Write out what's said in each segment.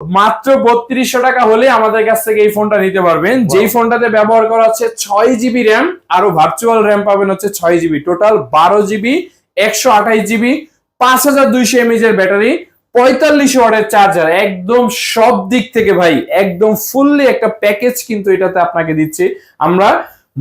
মাত্র বত্রিশশো টাকা হলে আমাদের কাছ থেকে এই ফোনটা নিতে পারবেন। যেই ফোনটাতে ব্যবহার করা হচ্ছে ছয় জিবি র্যাম আরও ভার্চুয়াল র্যাম পাবেন হচ্ছে ছয় জিবি টোটাল বারো জিবি একশো আঠাইশ জিবি পাঁচ হাজার দুইশো এমএজ এর ব্যাটারি পঁয়তাল্লিশ ওয়াটের চার্জার একদম সব দিক থেকে ভাই একদম ফুললি একটা প্যাকেজ কিন্তু এটাতে আপনাকে দিচ্ছি। আমরা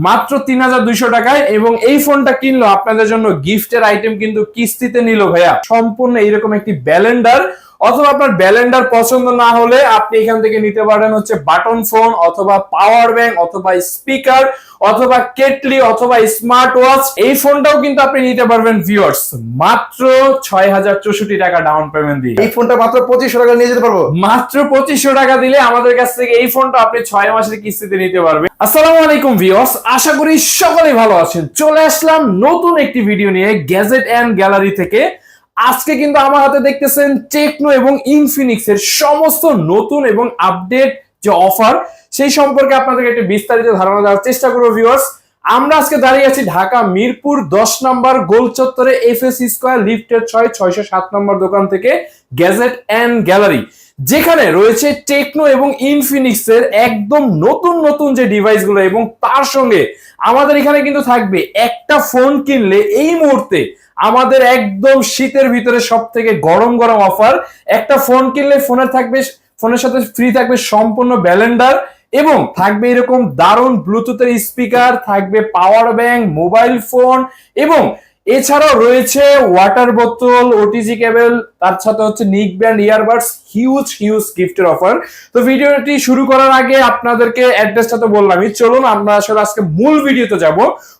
মাত্র তিন হাজার দুইশো টাকায় এবং এই ফোনটা কিনলো আপনাদের জন্য গিফটের আইটেম কিন্তু কিস্তিতে নিল ভাইয়া। সম্পূর্ণ এইরকম একটি ব্যালেন্ডার। অথবা আপনার ব্যালেন্ডার পছন্দ না হলে আপনি এখান থেকে নিতে পারেন হচ্ছে বাটন ফোন অথবা পাওয়ার ব্যাংক অথবা স্পিকার অথবা কেটলি অথবা স্মার্ট ওয়াচ। এই ফোনটাও কিন্তু আপনি নিতে পারবেন ভিউয়ার্স মাত্র ছয় হাজার চৌষট্টি টাকা ডাউন পেমেন্ট দিয়ে। এই ফোনটা মাত্র পঁচিশশো টাকা নিয়ে যেতে পারব। মাত্র পঁচিশশো টাকা দিলে আমাদের কাছ থেকে এই ফোনটা আপনি ছয় মাসের কিস্তিতে নিতে পারবেন। আসসালামু আলাইকুম ভিউয়ার্স আশা করি সকলেই ভালো আছেন। চলে আসলাম নতুন একটি ভিডিও নিয়ে গ্যাজেট অ্যান্ড গ্যালারি থেকে। আজকে কিন্তু আমার হাতে দেখতেছেন টেকনো এবং ইনফিনিক্স এর সমস্ত নতুন এবং আপডেট যে অফার সেই সম্পর্কে আপনাদেরকে একটি বিস্তারিত ধারণা দেওয়ার চেষ্টা করব ভিউয়ার্স আমরা আজকে দাঁড়িয়ে আছি ঢাকা মিরপুর দশ নম্বর গোল চত্বরে এফ এস স্কোয়ার লিফটের ছয়, ছয়শো সাত নম্বর দোকান থেকে গ্যাজেট অ্যান্ড গ্যালারি যেখানে রয়েছে টেকনো এবং ইনফিনিক্স এর একদম নতুন নতুন যে ডিভাইসগুলো এবং তার সঙ্গে আমাদের এখানে কিন্তু থাকবে একটা ফোন কিনলে এই মুহূর্তে আমাদের একদম শীতের ভিতরে সব থেকে গরম গরম অফার একটা ফোন কিনলে ফোনে থাকবে ফোনের সাথে ফ্রি থাকবে সম্পূর্ণ ব্যালেন্ডার এবং থাকবে এরকম দারুণ ব্লুটুথের স্পিকার থাকবে পাওয়ার ব্যাংক মোবাইল ফোন এবং এছাড়াও রয়েছে ওয়াটার বোতল ওটিজি কেবল তার সাথে হচ্ছে neckband earbuds huge huge গিফটের অফার তো ভিডিওটি শুরু করার আগে আপনাদেরকে অ্যাড্রেসটা তো বললামই। চলুন, আমরা আসলে আজকে মূল ভিডিওতে যাব।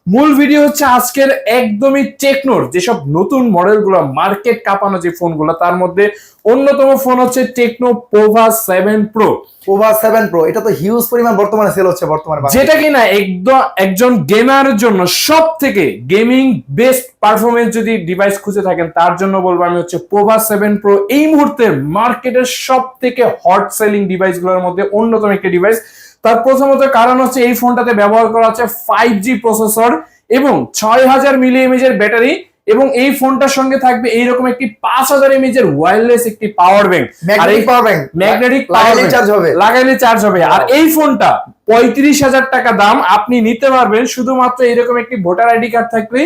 মূল ভিডিও হচ্ছে আজকের একদমই টেকনোর যেসব নতুন মডেলগুলো মার্কেট কাঁপানো যে ফোনগুলো তার মধ্যে অন্যতম ফোন হচ্ছে Tecno Pova seven pro Pova seven pro এটা তো হিউজ পরিমাণ বর্তমানে সেল হচ্ছে বর্তমানে। যেটা কিনা একদম একজন গেমারের জন্য সব থেকে গেমিং বেস্ট পারফরমেন্স যদি ডিভাইস খুঁজে থাকেন তার জন্য বলব আমি হচ্ছে পোভা সেভেন প্রো এই মুহূর্তে মার্কেটের সব থেকে হট সেলিং ডিভাইসগুলোর মধ্যে অন্যতম একটি ডিভাইস তার প্রথমত কারণ হচ্ছে এই ফোনটাতে ব্যবহার করা হচ্ছে ফাইভ জি প্রসেসর এবং ছয় হাজার মিলি এর ব্যাটারি এবং এই ফোনটার সঙ্গে থাকবে এইরকম একটি পাঁচ হাজার এমএজ এর ওয়্যারলেস একটি পাওয়ার ব্যাংক আর এই পাওয়ার ব্যাংক ম্যাগনেটিক লাগাইলে চার্জ হবে। লাগাইলে চার্জ হবে। আর এই ফোনটা পঁয়ত্রিশ হাজার টাকা দাম আপনি নিতে পারবেন শুধুমাত্র এরকম একটি ভোটার আইডি কার্ড থাকলে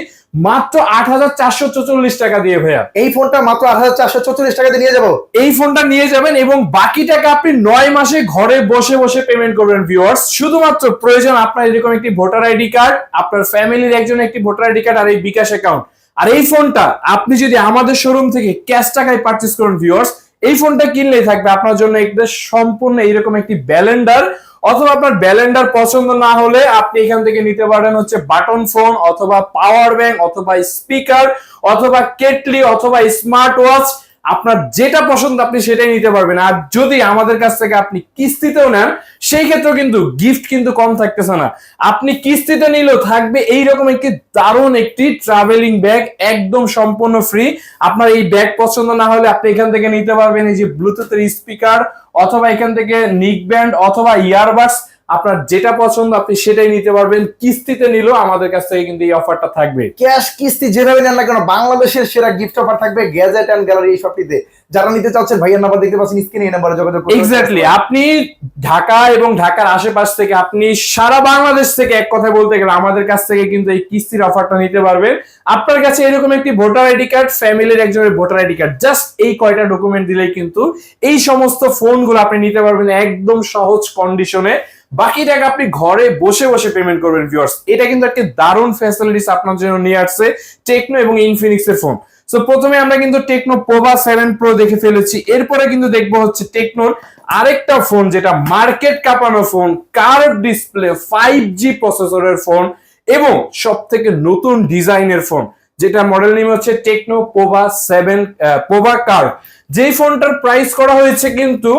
মাত্র আট হাজার চারশো চল্লিশ টাকা দিয়ে ভাইয়া। এই ফোনটা মাত্র আট হাজার চারশো চৌচল্লিশ টাকা দিয়ে নিয়ে যাব। এই ফোনটা নিয়ে যাবেন এবং বাকি টাকা আপনি নয় মাসে ঘরে বসে বসে পেমেন্ট করবেন ভিউয়ার্স শুধুমাত্র প্রয়োজন আপনার এরকম একটি ভোটার আইডি কার্ড আপনার ফ্যামিলির একজন একটি ভোটার আইডি কার্ড আর এই বিকাশ অ্যাকাউন্ট আর এই ফোনটা আপনি যদি আমাদের শোরুম থেকে ক্যাশ টাকায় পার্চেস করেন ভিউয়ার্স এই ফোনটা কিনলেই থাকবে আপনার জন্য একটা সম্পূর্ণ এইরকম একটি ব্যালেন্ডার। অথবা আপনার ব্যালেন্ডার পছন্দ না হলে আপনি এখান থেকে নিতে পারেন হচ্ছে বাটন ফোন, অথবা পাওয়ার ব্যাংক অথবা স্পিকার অথবা কেটলি অথবা স্মার্ট ওয়াচ আপনার যেটা পছন্দ আপনি সেটাই নিতে পারবেন। আর যদি আমাদের কাছ থেকে আপনি কিস্তিতেও নেন, সেই ক্ষেত্রেও কিন্তু গিফট কিন্তু কম থাকতেছে না। আপনি কিস্তিতে নিলেও থাকবে এইরকম একটি দারুণ একটি ট্রাভেলিং ব্যাগ একদম সম্পূর্ণ ফ্রি আপনার এই ব্যাগ পছন্দ না হলে আপনি এখান থেকে নিতে পারবেন এই যে ব্লুটুথের স্পিকার অথবা এখান থেকে নিক ব্যান্ড অথবা ইয়ারবাডস আপনার যেটা পছন্দ আপনি সেটাই নিতে পারবেন। কিস্তিতে নিলেও আমাদের কাছ থেকে কিন্তু এই অফারটা থাকবে। ক্যাশ কিস্তি যেভাবে নেন না কেন বাংলাদেশের সেরা গিফট অফার থাকবে গ্যাজেট অ্যান্ড গ্যালারি এই শপটিতে যারা নিতে চাচ্ছেন ভাইয়ের নাম্বার দেখতে পাচ্ছেন স্ক্রিনে এই নাম্বারে যোগাযোগ করুন। এক্স্যাক্টলি আপনি ঢাকা এবং ঢাকার আশেপাশ থেকে আপনি সারা বাংলাদেশ থেকে এক কথায় বলতে গেলে আমাদের কাছ থেকে কিন্তু এই কিস্তির অফারটা নিতে পারবেন। আপনার কাছে এরকম একটি ভোটার আইডি কার্ড ফ্যামিলির একজনের ভোটার আইডি কার্ড জাস্ট এই কয়টা ডকুমেন্ট দিলেই কিন্তু এই সমস্ত ফোনগুলো আপনি নিতে পারবেন একদম সহজ কন্ডিশনে বাকি টাকা আপনি ঘরে বসে বসে পেমেন্ট করবেন ভিউয়ার্স এটা কিন্তু একটা দারুণ ফ্যাসিলিটিস আপনার জন্য নিয়ে আসছে টেকনো এবং ইনফিনিক্স এর ফোন সো প্রথমে আমরা কিন্তু টেকনো পোভা সেভেন প্রো দেখে ফেলেছি। এরপরে কিন্তু দেখব হচ্ছে টেকনোর আরেকটা ফোন যেটা মার্কেট কাঁপানো phone curve display five G প্রসেসরের ফোন এবং সব থেকে নতুন ডিজাইনের ফোন যেটা মডেল নেম হচ্ছে টেকনো পোভা সেভেন পোভা কার যেই ফোনটার প্রাইস করা হয়েছে কিন্তু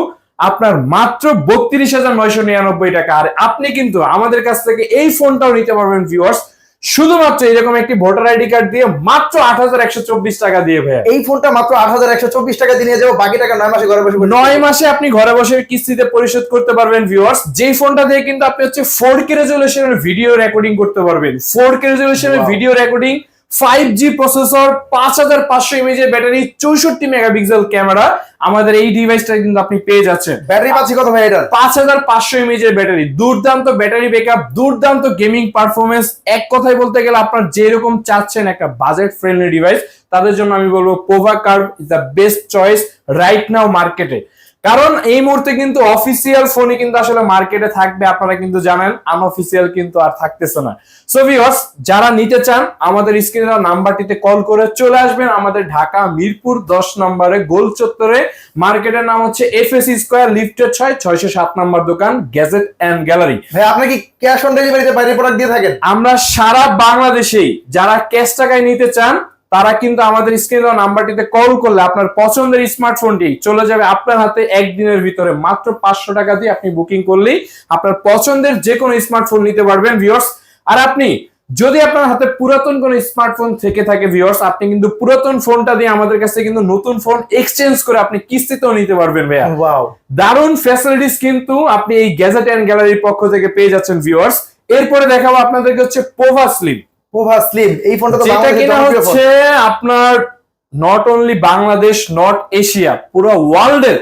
আপনার মাত্র বত্রিশ হাজার নয়শো নিরানব্বই টাকা। আর আপনি কিন্তু আমাদের কাছ থেকে এই ফোনটাও নিতে পারবেন ভিউয়ার্স শুধুমাত্র এরকম একটি ভোটার আইডি কার্ড দিয়ে মাত্র আট হাজার একশো চব্বিশ টাকা দিয়ে ভাইয়া। এই ফোনটা মাত্র আট হাজার একশো চব্বিশ টাকা দিয়ে যাব বাকি টাকা নয় মাসে ঘরে বসে নয় মাসে আপনি ঘরে বসে কিস্তিতে পরিশোধ করতে পারবেন ভিউয়ার্স যেই ফোনটা দিয়ে কিন্তু আপনি হচ্ছে ফোর কে রেজলিউশনের ভিডিও রেকর্ডিং করতে পারবেন। Four K রেজলিউশনের video recording five G processor পাঁচ হাজার পাঁচশো এমএজের ব্যাটারি চৌষট্টি মেগাপিক্সেল ক্যামেরা আমাদের এই ডিভাইসটা কিন্তু আপনি পেয়ে যাচ্ছেন। ব্যাটারি পাচ্ছি কত ভাই এটার পাঁচ হাজার পাঁচশো এমএজের ব্যাটারি দুর্দান্ত ব্যাটারি ব্যাকআপ দুর্দান্ত গেমিং পারফরমেন্স এক কথায় বলতে গেলে আপনার যেরকম চাচ্ছেন একটা বাজেট ফ্রেন্ডলি ডিভাইস তাদের জন্য আমি বলব Pova curve is the best choice right now মার্কেটে কারণ এই মুহূর্তে কিন্তু অফিসিয়াল ফোনই কিন্তু আসলে মার্কেটে থাকবে আপনারা কিন্তু জানেন আনঅফিসিয়াল কিন্তু আর থাকতেছে না। সো ভিউয়ার্স যারা নিতে চান আমাদের স্ক্রিনে নাম্বারটিতে কল করে চলে আসবেন। আমাদের ঢাকা মিরপুর দশ নম্বরে গোল চত্বরে। মার্কেটের নাম হচ্ছে এফএস স্কোয়ার লিফটের ছয় ছয়শো সাত নম্বর দোকান গ্যাজেট অ্যান্ড গ্যালারি ভাই আপনি কি ক্যাশ অন ডেলিভারিতে বাইরে প্রোডাক্ট দিয়ে থাকেন? আমরা সারা বাংলাদেশেই যারা ক্যাশ টাকায় নিতে চান তারা কিন্তু আমাদের স্ক্রিনে দেওয়া নাম্বারটিতে কল করলে আপনার পছন্দের স্মার্টফোনটি চলে যাবে আপনার হাতে একদিনের ভিতরে। মাত্র পাঁচশো টাকা দিয়ে আপনি বুকিং করলেই আপনার পছন্দের যে কোনো স্মার্টফোন নিতে পারবেন ভিউয়ার্স আর আপনি যদি আপনার হাতে পুরাতন কোনো স্মার্টফোন থেকে থাকে ভিউয়ার্স আপনি কিন্তু পুরাতন ফোনটা দিয়ে আমাদের কাছে কিন্তু নতুন ফোন এক্সচেঞ্জ করে আপনি কিস্তিতেও নিতে পারবেন ভাইয়া। দারুণ ফ্যাসিলিটিস কিন্তু আপনি এই গ্যাজেট অ্যান্ড গ্যালারির পক্ষ থেকে পেয়ে যাচ্ছেন ভিউয়ার্স এরপরে দেখাবো আপনাদেরকে হচ্ছে পোভা স্লিম পোভা স্লিম এই ফোনটা তো যেটা কিনা হচ্ছে আপনার not only Bangladesh not Asia পুরো ওয়ার্ল্ড এর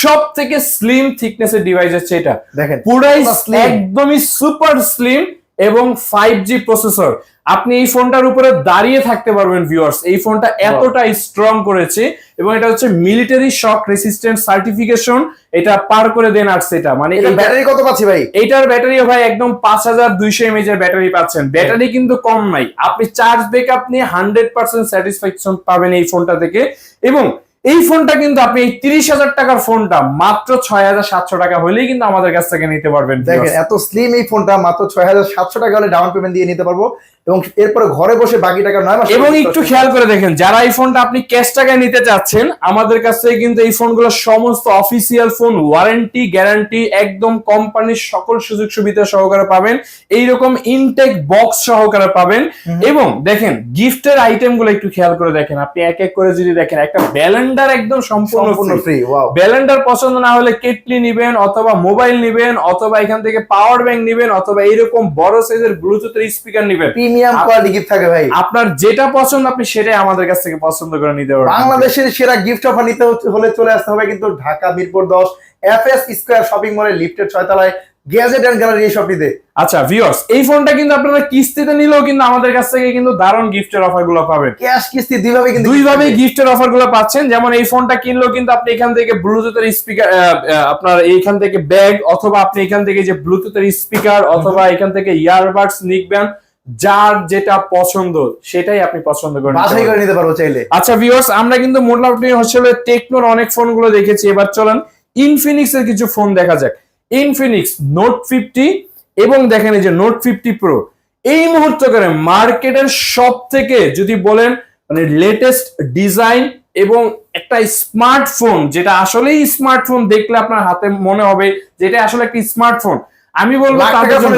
সব থেকে স্লিম থিকনেস এর ডিভাইস হচ্ছে এটা। দেখেন পুরাই। একদমই সুপার স্লিম এবং ফাইভ জি প্রসেসর আপনি এই ফোনটার উপরে দাঁড়িয়ে থাকতে পারবেন ভিউয়ার্স এই ফোনটা এতটা স্ট্রং করেছে এবং এটা হচ্ছে মিলিটারি শক রেসিস্ট্যান্ট সার্টিফিকেশন এটা পার করে দেন আসছে এটা মানে ব্যাটারি কত পাচ্ছি ভাই? এইটার ব্যাটারি ভাই একদম পাঁচ হাজার দুইশো এমএজ এর ব্যাটারি পাচ্ছেন। ব্যাটারি কিন্তু কম নাই। আপনি চার্জ ব্যাকআপ নিয়ে হান্ড্রেড পার্সেন্ট স্যাটিসফ্যাকশন পাবেন এই ফোনটা থেকে। এবং এই ফোনটা কিন্তু আপনি এই তিরিশ হাজার টাকার ফোনটা মাত্র ছয় হাজার সাতশো টাকা হলেই কিন্তু আমাদের কাছ থেকে নিতে পারবেন দেখেন এত স্লিম এই ফোনটা মাত্র ছয় হাজার সাতশো টাকা হলে ডাউন পেমেন্ট দিয়ে নিতে পারব। এবং এরপরে ঘরে বসে বাকি টাকা নয় মাস এবং একটু খেয়াল করে দেখেন যারা এই ফোনটা আপনি ক্যাশ টাকায় নিতে চাচ্ছেন আমাদের কাছ থেকে কিন্তু এই ফোনগুলো সমস্ত অফিসিয়াল ফোন ওয়ারেন্টি গ্যারান্টি একদম কোম্পানির সকল সুযোগ সুবিধা সহকারে পাবেন। এইরকম ইনটেক বক্স সহকারে পাবেন। এবং দেখেন গিফটের আইটেমগুলো একটু খেয়াল করে দেখেন। আপনি এক এক করে যদি দেখেন একটা ব্যালেন্ডার একদম সম্পূর্ণ ফ্রি ব্যালেন্ডার পছন্দ না হলে কেটলি নিবেন অথবা মোবাইল নিবেন অথবা এখান থেকে পাওয়ার ব্যাংক নিবেন অথবা এইরকম বড় সাইজের ব্লুটুথের স্পিকার নিবেন। প্রিমিয়াম কোয়ালিটি গিফট থাকে ভাই। আপনার যেটা পছন্দ আপনি সেটাই আমাদের কাছ থেকে পছন্দ করে নিতে পারবেন। বাংলাদেশের সেরা গিফট অফার নিতে হলে চলে আসতে হবে কিন্তু ঢাকা মিরপুর দশ এফ এস স্কোয়ার শপিং মলে লিফটের ছয়তলায় গ্যাজেট অ্যান্ড গ্যালারি এই শপটিতে আচ্ছা ভিউয়ার্স এই ফোনটা কিন্তু আপনারা কিস্তিতে নিলেও কিন্তু আমাদের কাছ থেকে কিন্তু দারুণ গিফটের অফারগুলো পাবেন। ক্যাশ কিস্তি দুইভাবে কিন্তু দুইভাবে গিফটের অফারগুলো পাচ্ছেন। যেমন এই ফোনটা কিনলেও কিন্তু আপনি এখান থেকে ব্লুটুথের স্পিকার আপনার এইখান থেকে ব্যাগ অথবা আপনি এখান থেকে যে ব্লুটুথের স্পিকার অথবা এখান থেকে ইয়ারবাডস নিকবেন। যার যেটা পছন্দ সেটাই আপনি পছন্দ করেন। বাছাই করে নিতে পারব চাইলে। আচ্ছা ভিউয়ার্স আমরা কিন্তু মোটামুটি আসলে টেকনোর অনেক ফোনগুলো দেখেছি। এবার চলেন ইনফিনিক্স এর কিছু ফোন দেখা যাক। ইনফিনিক্স নোট ফিফটি এবং দেখেন এই যে নোট ফিফটি প্রো এই মুহূর্তে করে মার্কেটের সব থেকে যদি বলেন মানে লেটেস্ট ডিজাইন এবং একটা স্মার্টফোন যেটা আসলেই স্মার্টফোন দেখলে আপনার হাতে মনে হবে যে এটা আসলে একটা স্মার্টফোন আমি বলব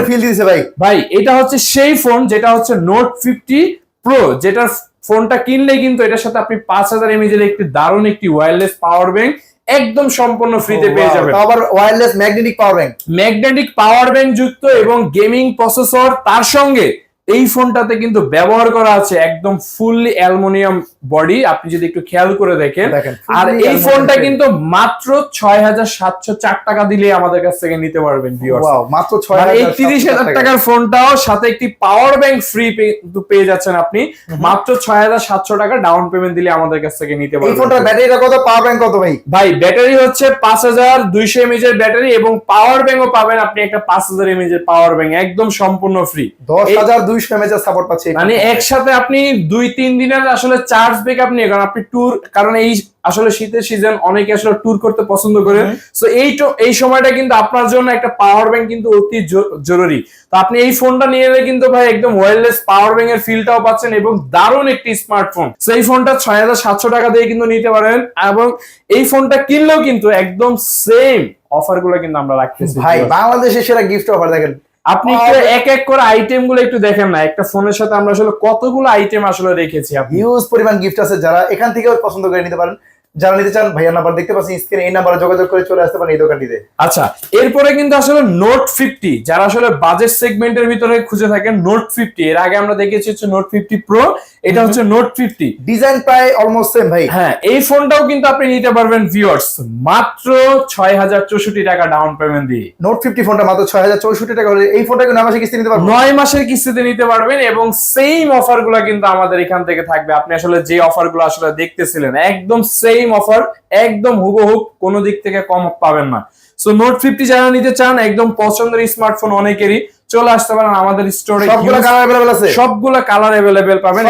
ফিল দিয়েছে ভাই। ভাই এটা হচ্ছে সেই ফোন যেটা হচ্ছে নোট ফিফটি প্রো যেটা ফোনটা কিনলে কিন্তু এটার সাথে আপনি পাঁচ হাজার এমএজ এর একটি দারুণ একটি ওয়্যারলেস পাওয়ার ব্যাংক একদম সম্পূর্ণ ফ্রিতে পেয়ে যাবেন। আবার wireless magnetic power bank magnetic power bank যুক্ত এবং গেমিং প্রসেসর তার সঙ্গে এই ফোনটাতে কিন্তু ব্যবহার করা আছে একদম ফুললি অ্যালুমিনিয়াম বডি আপনি যদি একটু খেয়াল করে দেখেন। আর এই ফোনটা কিন্তু মাত্র ছয় হাজার সাতশো চার টাকা দিলে আমাদের কাছ থেকে নিতে পারবেন মাত্র ছয় এই তিরিশ হাজার টাকার ফোনটাও সাথে একটি পাওয়ার ব্যাংক ফ্রি পেয়ে যাচ্ছেন আপনি। মাত্র ছয় হাজার সাতশো টাকা ডাউন পেমেন্ট দিলে আমাদের কাছ থেকে নিতে এই ফোনটার ব্যাটারিটা কত? পাওয়ার ব্যাংক কত ভাই? ভাই ব্যাটারি হচ্ছে পাঁচ হাজার দুইশো এমএজ এর ব্যাটারি এবং পাওয়ার ব্যাংকও পাবেন আপনি একটা পাঁচ হাজার এমএজ এর পাওয়ার ব্যাংক একদম সম্পূর্ণ ফ্রি দশ হাজার দুইশো এমএচ এর সাপোর্ট পাচ্ছে মানে একসাথে আপনি দুই তিন দিনের আসলে চার্জ ব্যাকআপ নিয়ে কারণ আপনি ট্যুর কারণ এই আসলে শীতের সিজন অনেকে আসলে ট্যুর করতে পছন্দ করে। সো এই এই সময়টা কিন্তু আপনার জন্য একটা পাওয়ার ব্যাংক কিন্তু অতি জরুরি। তো আপনি এই ফোনটা নিয়ে এলে কিন্তু ভাই একদম ওয়্যারলেস পাওয়ার ব্যাংক এর ফিলটাও পাচ্ছেন এবং দারুণ একটি স্মার্টফোন সো এই ফোনটা ছয় হাজার সাতশো টাকা দিয়ে কিন্তু নিতে পারেন এবং এই ফোনটা কিনলেও কিন্তু একদম সেম অফারগুলো কিন্তু আমরা রাখতেছি। ভাই বাংলাদেশে সেরা গিফট অফার দেখেন। আপনি এক এক করে আইটেমগুলো একটু দেখেন না একটা ফোনের সাথে আমরা আসলে কতগুলো আইটেম আসলে রেখেছি আপনি? হিউজ পরিমাণ গিফট আছে যারা এখান থেকে পছন্দ করে নিতে পারেন। যারা নিতে চান ভাইয়ার নাম্বার দেখতে পাচ্ছেন স্ক্রিনে এই নাম্বারে যোগাযোগ করে চলে আসতে পারেন এই দোকানটিতে। আচ্ছা এরপরে কিন্তু আসলে নোট ফিফটি যারা আসলে বাজেট সেগমেন্টের ভিতরে খুঁজে থাকেন নোট ফিফটি এর আগে আমরা দেখেছি হচ্ছে নোট ফিফটি প্রো এটা হচ্ছে নোট ফিফটি ডিজাইন প্রায় অলমোস্ট সেম ভাই। হ্যাঁ এই ফোনটাও কিন্তু আপনি নিতে পারবেন ভিউয়ার্স মাত্র ছয় হাজার চৌষট্টি টাকা ডাউন পেমেন্ট দিয়ে। নোট ফিফটি ফোনটা মাত্র ছয় হাজার চৌষট্টি টাকা হলে এই ফোনটা কিন্তু আমার কিস্তি নিতে পারব নয় মাসের কিস্তিতে নিতে পারবেন এবং সেম অফারগুলো কিন্তু আমাদের এখান থেকে থাকবে। আপনি আসলে যে অফারগুলো আসলে দেখতেছিলেন একদম সেম অফার একদম হুবহুব কোনো দিক থেকে কম পাবেন না। সো নোট ফিফটি যারা নিতে চান একদম পছন্দের স্মার্টফোন অনেকেরই চলে আসতে পারেন আমাদের স্টোরে সবগুলো কালার অ্যাভেলেবেল আছে। সবগুলো কালার অ্যাভেলেবেল পাবেন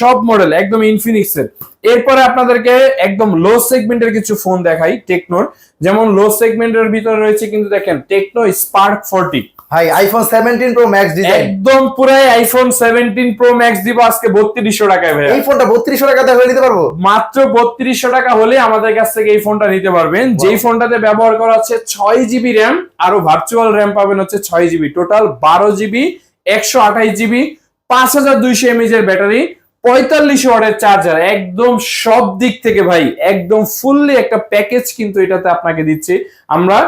সব মডেল একদম ইনফিনিক্স এর এরপরে আপনাদেরকে একদম লো সেগমেন্টের কিছু ফোন দেখাই টেকনোর যেমন লো সেগমেন্টের ভিতরে রয়েছে কিন্তু দেখেন টেকনো স্পার্ক ফোরটি ভাই iPhone seventeen pro max design একদম পুরাই আইফোন সেভেন্টিন প্রো ম্যাক্স দিব আজকে বত্রিশশো টাকায় ভাইয়া। এই ফোনটা বত্রিশশো টাকা দিয়ে নিতে পারব? মাত্র বত্রিশশো টাকা হলে আমাদের কাছ থেকে এই ফোনটা নিতে পারবেন। যেই ফোনটাতে ব্যবহার করা হচ্ছে ছয় জিবি র্যাম আরও ভার্চুয়াল র্যাম পাবেন হচ্ছে ছয় জিবি টোটাল বারো জিবি একশো আঠাইশ জিবি পাঁচ হাজার দুইশো এমএজ এর ব্যাটারি পঁয়তাল্লিশ ওয়াটের চার্জার একদম সব দিক থেকে ভাই একদম ফুললি একটা প্যাকেজ কিন্তু এটাতে আপনাকে দিচ্ছি। আমরা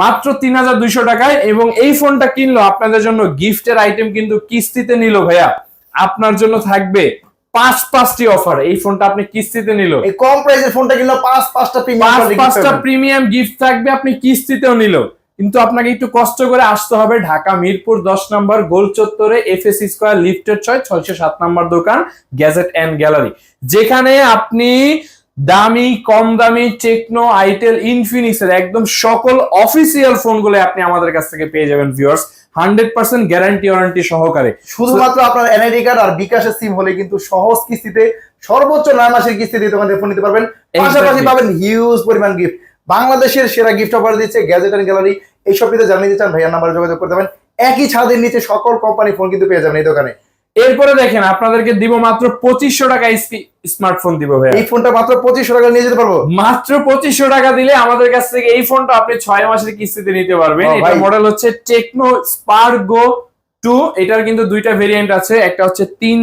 মাত্র তিন হাজার দুইশো টাকায় এবং এই ফোনটা কিনলো আপনাদের জন্য গিফটের আইটেম কিন্তু কিস্তিতে নিল ভাইয়া। আপনার জন্য থাকবে পাঁচ পাঁচটি অফার এই ফোনটা আপনি কিস্তিতে নিল। এই কম প্রাইসের ফোনটা কিনলো পাঁচ পাঁচটা পাঁচ প্রিমিয়াম পাঁচটা প্রিমিয়াম গিফট থাকবে আপনি কিস্তিতেও নিল। কিন্তু আপনাকে একটু কষ্ট করে আসতে হবে ঢাকা মিরপুর দশ নম্বর গোল চত্বরে এফ এস স্কোয়ার লিফটের ছয় ছয়শো সাত নম্বর দোকান গ্যাজেট অ্যান্ড গ্যালারি যেখানে আপনি দামি কম দামি টেকনো আইটেল ইনফিনিক্স এর একদম সকল অফিসিয়াল ফোনগুলো আপনি আমাদের কাছ থেকে পেয়ে যাবেন viewers hundred percent guarantee warranty সহকারে। শুধুমাত্র আপনার এনআইডি কার্ড আর বিকাশের সিম হলে কিন্তু সহজ কিস্তিতে সর্বোচ্চ নয় মাসের কিস্তিতে থেকে ফোন নিতে পারবেন। পাশাপাশি পাবেন হিউজ পরিমাণ গিফট বাংলাদেশের সেরা গিফট অফার দিচ্ছে গ্যাজেট অ্যান্ড গ্যালারি এই সবটিতে জানিয়ে দিতে চান ভাইয়ার নাম্বারে যোগাযোগ করতে পারেন একই ছাদের নিচে সকল কোম্পানি ফোন কিন্তু পেয়ে যাবেন এই দোকানে। এরপরে দেখেন আপনাদেরকে দিব মাত্র পঁচিশশো টাকা স্মার্টফোন দিব ভাইয়া। এই ফোনটা মাত্র পঁচিশশো টাকা নিয়ে যেতে পারব? মাত্র পঁচিশশো টাকা দিলে আমাদের কাছ থেকে এই ফোনটা আপনি ছয় মাসের কিস্তিতে নিতে পারবেন। এটা মডেল হচ্ছে টেকনো স্পার্গো টু এটার কিন্তু দুইটা ভেরিয়েন্ট আছে একটা হচ্ছে তিন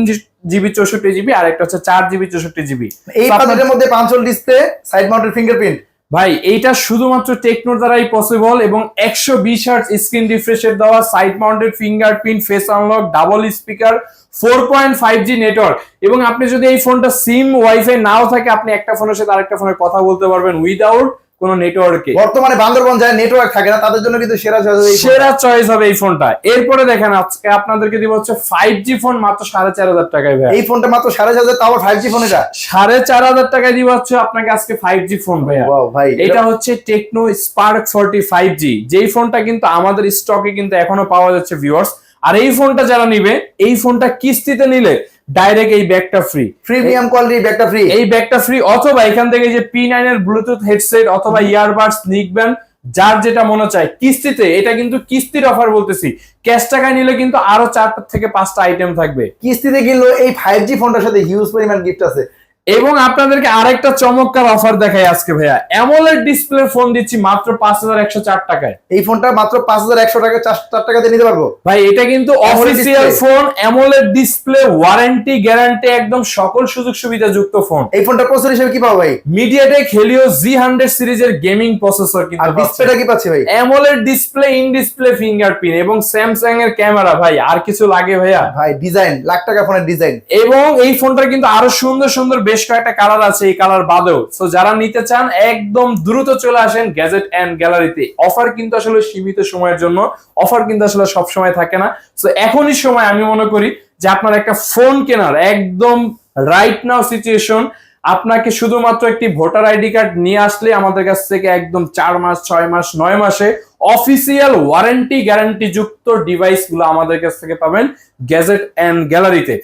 জিবি চৌষট্টি জিবি আর একটা হচ্ছে চার জিবি চৌষট্টি জিবি। এই মধ্যে punch hole display side mounted fingerprint ভাই, এইটা শুধুমাত্র টেকনোর দ্বারাই পসিবল এবং একশো বিশ হার্টস স্ক্রিন রিফ্রেশের দেওয়া side mounted fingerprint face unlock double speaker four point five G network এবং আপনি যদি এই ফোনটা সিম ওয়াইফাই নাও থাকে, আপনি একটা ফোনের সাথে আরেকটা ফোনে কথা বলতে পারবেন উইদাউট কোনো নেটওয়ার্কে বর্তমানে বান্দরবন যায় নেটওয়ার্ক থাকে না তাদের জন্য কিন্তু সেরা চয়েস এই সেরা চয়েস হবে এই ফোনটা। এরপরে দেখেন আজকে আপনাদেরকে দিব হচ্ছে ফাইভ জি ফোন মাত্র সাড়ে চার হাজার টাকায় ভাই এই ফোনটা মাত্র সাড়ে চার হাজার তাও ফাইভ জি ফোন এটা? সাড়ে চার হাজার টাকায় দিব হচ্ছে আপনাকে আজকে ফাইভ জি ফোন Wow, ভাই এটা হচ্ছে Tecno Spark forty five G যেই ফোনটা কিন্তু আমাদের স্টকে কিন্তু এখনও পাওয়া যাচ্ছে ভিউয়ার্স আর এই ফোনটা যারা নিবে এই ফোনটা কিস্তিতে নিলে ডাইরেক্ট এই ব্যাগটা ফ্রি প্রিমিয়াম কোয়ালিটি ব্যাগটা ফ্রি এই ব্যাগটা ফ্রি অথবা এখান থেকে যে পি নাইন এর ব্লুটুথ হেডসেট অথবা ইয়ারবাডস নিকবেন যার যেটা মনে চায় কিস্তিতে এটা কিন্তু কিস্তির অফার বলতেছি। ক্যাশ টাকায় নিলে কিন্তু আরও চার থেকে পাঁচটা আইটেম থাকবে। কিস্তিতে কিনলো এই ফাইভ জি ফোনটার সাথে হিউজ পরিমাণ গিফট আছে। এবং আপনাদেরকে আরেকটা চমৎকার অফার দেখাই আজকে ভাইয়া। অ্যামোলেড ডিসপ্লে ফোন দিচ্ছি মাত্র পাঁচ হাজার একশো চার টাকায়। এই ফোনটা মাত্র পাঁচ হাজার একশো টাকা চার টাকাতে নিতে পারব? ভাই এটা কিন্তু official. Phone AMOLED display warranty guarantee একদম সকল সুযোগ সুবিধা যুক্ত ফোন এই ফোনটা প্রসেসর হিসেবে কি পাবো ভাই? মিডিয়াটেক হেলিও জি হান্ড্রেড সিরিজের গেমিং প্রসেসর আর কিন্তু ডিসপ্লেটা কি পাচ্ছি ভাই? AMOLED display in display fingerprint এবং স্যামসাং এর ক্যামেরা ভাই আর কিছু লাগে ভাইয়া? ভাই ডিজাইন লাখ টাকা ফোনের ডিজাইন এবং এই ফোনটার কিন্তু আরও সুন্দর সুন্দর বেশ কয়েকটা কালার আছে এই কালার বাদেও। তো যারা নিতে চান, একদম দ্রুত চলে আসেন গ্যাজেট অ্যান্ড গ্যালারিতে অফার কিন্তু আসলে সীমিত সময়ের জন্য। অফার কিন্তু আসলে সব সময় থাকে না। তো এখনই সময় আমি মনে করি যে আপনার একটা ফোন কেনার, একদম রাইট নাও সিচুয়েশন আপনাকে শুধুমাত্র একটি ভোটার আইডি কার্ড নিয়ে আসলে আমাদের কাছ থেকে একদম চার মাস, ছয় মাস, নয় মাসে অফিসিয়াল ওয়ারেন্টি গ্যারান্টি যুক্ত ডিভাইসগুলো আমাদের কাছ থেকে পাবেন গ্যাজেট অ্যান্ড গ্যালারিতে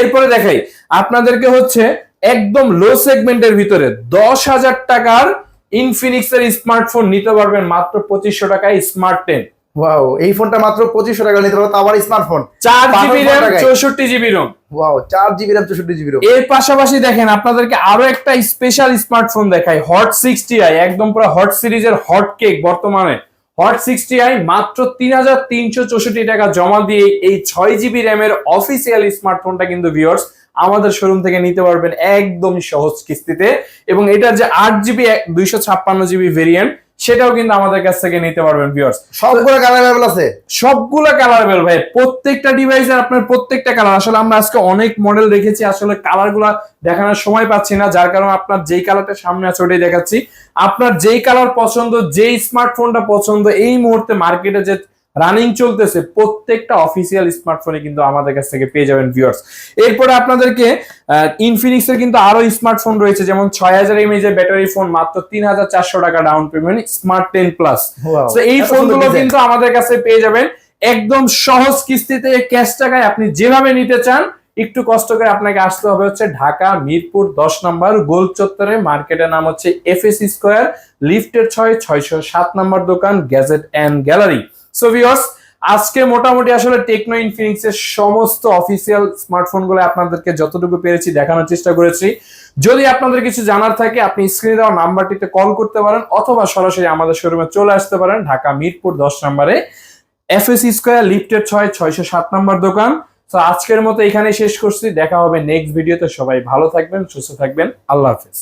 এরপরে দেখাই, আপনাদেরকে হচ্ছে একদম লো সেগমেন্টের ভিতরে দশ হাজার টাকার ইনফিনিক্স এর স্মার্টফোন নিতে পারবেন মাত্র পঁচিশশো টাকায় স্মার্ট টেন ওয়াও এই ফোনটা মাত্র পঁচিশশো টাকা নিতে পারব আবার স্মার্টফোন চার জিবি র্যাম চৌষট্টি জিবি রোম ওয়াও চার জিবি র্যাম চৌষট্টি জিবি রোম এর পাশাপাশি দেখেন আপনাদেরকে আরও একটা স্পেশাল স্মার্টফোন দেখাই হট সিক্সটি আই একদম পুরো হট সিরিজের হট কেক বর্তমানে। হট সিক্সটি আই মাত্র তিন হাজার তিনশো চৌষট্টি টাকা জমা দিয়ে এই ছয় জিবি র্যামের অফিসিয়াল স্মার্টফোনটা কিন্তু ভিউয়ার্স আমাদের শোরুম থেকে নিতে পারবেন একদম সহজ কিস্তিতে। এবং এটার যে আট জিবি দুইশো ছাপ্পান্ন জিবি ভেরিয়েন্ট সেটাও কিন্তু আমাদের কাছ থেকে নিতে পারবেন ভিউয়ার্স সবগুলো কালার অ্যাভেলেবল আছে? সবগুলো কালার বেল ভাই। প্রত্যেকটা ডিভাইসের আপনার প্রত্যেকটা কালার আসলে আমরা আজকে অনেক মডেল রেখেছি আসলে কালারগুলা দেখানোর সময় পাচ্ছি না যার কারণে আপনার যেই কালারটা সামনে আছে ওটাই দেখাচ্ছি। আপনার যেই কালার পছন্দ যেই স্মার্টফোনটা পছন্দ এই মুহূর্তে মার্কেটে যে রানিং চলতেছে প্রত্যেকটা অফিসিয়াল স্মার্টফোনে কিন্তু আমাদের কাছ থেকে পেয়ে যাবেন ভিউয়ার্স এরপরে আপনাদেরকে ইনফিনিক্স এর কিন্তু আরও স্মার্টফোন রয়েছে যেমন ছয় হাজার এমএজ এর ব্যাটারি ফোন মাত্র তিন হাজার চারশো টাকা down payment Smart ten plus এই ফোনগুলো কিন্তু আমাদের কাছে পেয়ে যাবেন। একদম সহজ কিস্তিতে ক্যাশ টাকায় আপনি যেভাবে নিতে চান একটু কষ্ট করে আপনাকে আসতে হবে হচ্ছে ঢাকা মিরপুর দশ নম্বর গোল চত্বরে মার্কেটের নাম হচ্ছে এফএস স্কোয়ার লিফটের ছয় ছয়শো সাত নম্বর দোকান gadget and gallery so viewers আজকে মোটামুটি আসলে টেকনো ইনফিনিক্স এর সমস্ত অফিসিয়াল স্মার্টফোনগুলো আপনাদেরকে যতটুকু পেরেছি দেখানোর চেষ্টা করেছি। যদি আপনাদের কিছু জানার থাকে, আপনি স্ক্রিনে দেওয়া নাম্বারটিতে কল করতে পারেন অথবা সরাসরি আমাদের শোরুমে চলে আসতে পারেন ঢাকা মিরপুর দশ নম্বরে। এফএস স্কোয়ার লিফটের ছয়, ছয়শো সাত নম্বর দোকান। তো আজকের মতো এখানে শেষ করছি, দেখা হবে নেক্সট ভিডিওতে সবাই ভালো থাকবেন, সুস্থ থাকবেন। আল্লাহ হাফেজ।